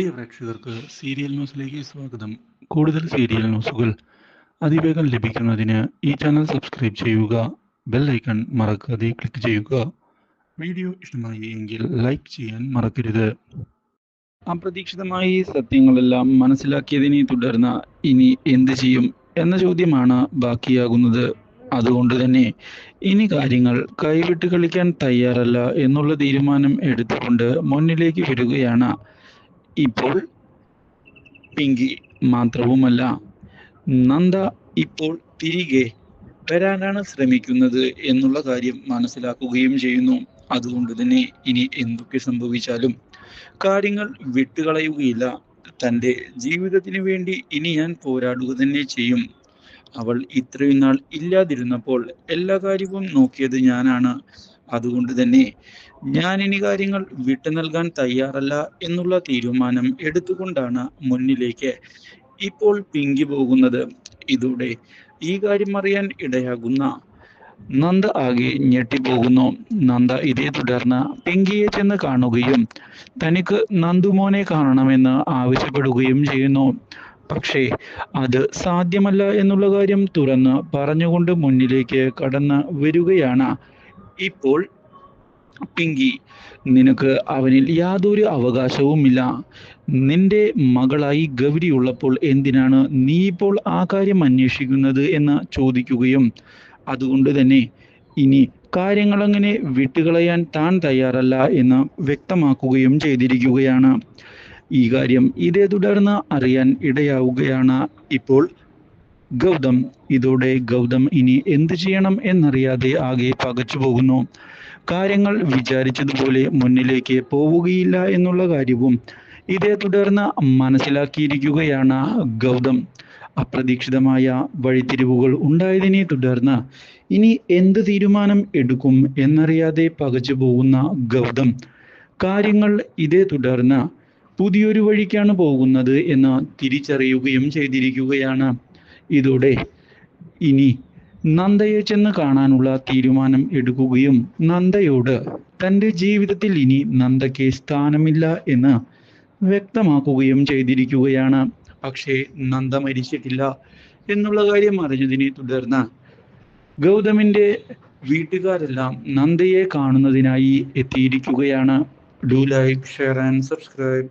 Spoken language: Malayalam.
പ്രിയ പ്രേക്ഷകർക്ക് സീരിയൽ ന്യൂസിലേക്ക് സ്വാഗതം. കൂടുതൽ സീരിയൽ ന്യൂസുകൾ അതിവേഗം ലഭിക്കുന്നതിന് ഈ ചാനൽ സബ്സ്ക്രൈബ് ചെയ്യുക ബെൽ ഐക്കൺ മറക്കാതെ ക്ലിക്ക് ചെയ്യുക. വീഡിയോ ഇഷ്ടമായി എങ്കിൽ ലൈക്ക് ചെയ്യാൻ മറക്കരുത്. അപ്രതീക്ഷിതമായി സത്യങ്ങളെല്ലാം മനസ്സിലാക്കിയതിനെ തുടർന്ന് ഇനി എന്ത് ചെയ്യും എന്ന ചോദ്യമാണ് ബാക്കിയാകുന്നത്. അതുകൊണ്ട് തന്നെ ഇനി കാര്യങ്ങൾ കൈവിട്ട് കളിക്കാൻ തയ്യാറല്ല എന്നുള്ള തീരുമാനം എടുത്തുകൊണ്ട് മുന്നിലേക്ക് വരികയാണ് ഇപ്പോൾ പിങ്കി മാത്രവുമല്ല നന്ദ ഇപ്പോൾ തിരികെ വരാനാണ് ശ്രമിക്കുന്നത് എന്നുള്ള കാര്യം മനസ്സിലാക്കുകയും ചെയ്യുന്നു. അതുകൊണ്ട് തന്നെ ഇനി എന്തൊക്കെ സംഭവിച്ചാലും കാര്യങ്ങൾ വിട്ടുകളയുകയില്ല. തന്റെ ജീവിതത്തിന് വേണ്ടി ഇനി ഞാൻ പോരാടുക തന്നെ ചെയ്യും. അവൾ ഇത്രയും നാൾ ഇല്ലാതിരുന്നപ്പോൾ എല്ലാ കാര്യവും നോക്കിയത് ഞാനാണ്. അതുകൊണ്ട് തന്നെ ഞാൻ ഇനി കാര്യങ്ങൾ വിട്ടു നൽകാൻ തയ്യാറല്ല എന്നുള്ള തീരുമാനം എടുത്തുകൊണ്ടാണ് മുന്നിലേക്ക് ഇപ്പോൾ പിങ്കി പോകുന്നത്. ഇതോടെ ഈ കാര്യം അറിയാൻ ഇടയാകുന്ന നന്ദ ആകെ ഞെട്ടിപ്പോകുന്നു. നന്ദ ഇതേ തുടർന്ന് പിങ്കിയെ ചെന്ന് കാണുകയും തനിക്ക് നന്ദുമോനെ കാണണമെന്ന് ആവശ്യപ്പെടുകയും ചെയ്യുന്നു. പക്ഷേ അത് സാധ്യമല്ല എന്നുള്ള കാര്യം തുറന്ന് പറഞ്ഞുകൊണ്ട് മുന്നിലേക്ക് കടന്ന് വരികയാണ് ഇപ്പോൾ പിങ്കി നിനക്ക് അവനിൽ യാതൊരു അവകാശവുമില്ല. നിന്റെ മകളായി ഗൗരി ഉള്ളപ്പോൾ എന്തിനാണ് നീ ഇപ്പോൾ ആ കാര്യം അന്വേഷിക്കുന്നത് എന്ന് ചോദിക്കുകയും അതുകൊണ്ട് തന്നെ ഇനി കാര്യങ്ങൾ അങ്ങനെ വിട്ടുകളയാൻ താൻ തയ്യാറല്ല എന്ന് വ്യക്തമാക്കുകയും ചെയ്തിരിക്കുകയാണ്. ഈ കാര്യം ഇതേ തുടർന്ന് അറിയാൻ ഇടയാവുകയാണ് ഇപ്പോൾ ഗൗതം ഇതോടെ ഗൗതം ഇനി എന്തു ചെയ്യണം എന്നറിയാതെ ആകെ പകച്ചു പോകുന്നു. കാര്യങ്ങൾ വിചാരിച്ചതുപോലെ മുന്നിലേക്ക് പോവുകയില്ല എന്നുള്ള കാര്യവും ഇതേ തുടർന്ന് മനസ്സിലാക്കിയിരിക്കുകയാണ് ഗൗതം. അപ്രതീക്ഷിതമായ വഴിത്തിരിവുകൾ ഉണ്ടായതിനെ തുടർന്ന് ഇനി എന്ത് തീരുമാനം എടുക്കും എന്നറിയാതെ പകച്ചു പോകുന്ന ഗൗതം. കാര്യങ്ങൾ ഇതേ തുടർന്ന് പുതിയൊരു വഴിക്കാണ് പോകുന്നത് എന്ന് തിരിച്ചറിയുകയും ചെയ്തിരിക്കുകയാണ്. ഇതോടെ ഇനി നന്ദയെ ചെന്ന് കാണാനുള്ള തീരുമാനം എടുക്കുകയും നന്ദയോട് തന്റെ ജീവിതത്തിൽ ഇനി നന്ദയ്ക്ക് സ്ഥാനമില്ല എന്ന് വ്യക്തമാക്കുകയും ചെയ്തിരിക്കുകയാണ്. പക്ഷേ നന്ദ മരിച്ചിട്ടില്ല എന്നുള്ള കാര്യം അറിഞ്ഞതിനെ തുടർന്ന് ഗൗതമിന്റെ വീട്ടുകാരെല്ലാം നന്ദയെ കാണുന്നതിനായി എത്തിയിരിക്കുകയാണ്. Do like share and subscribe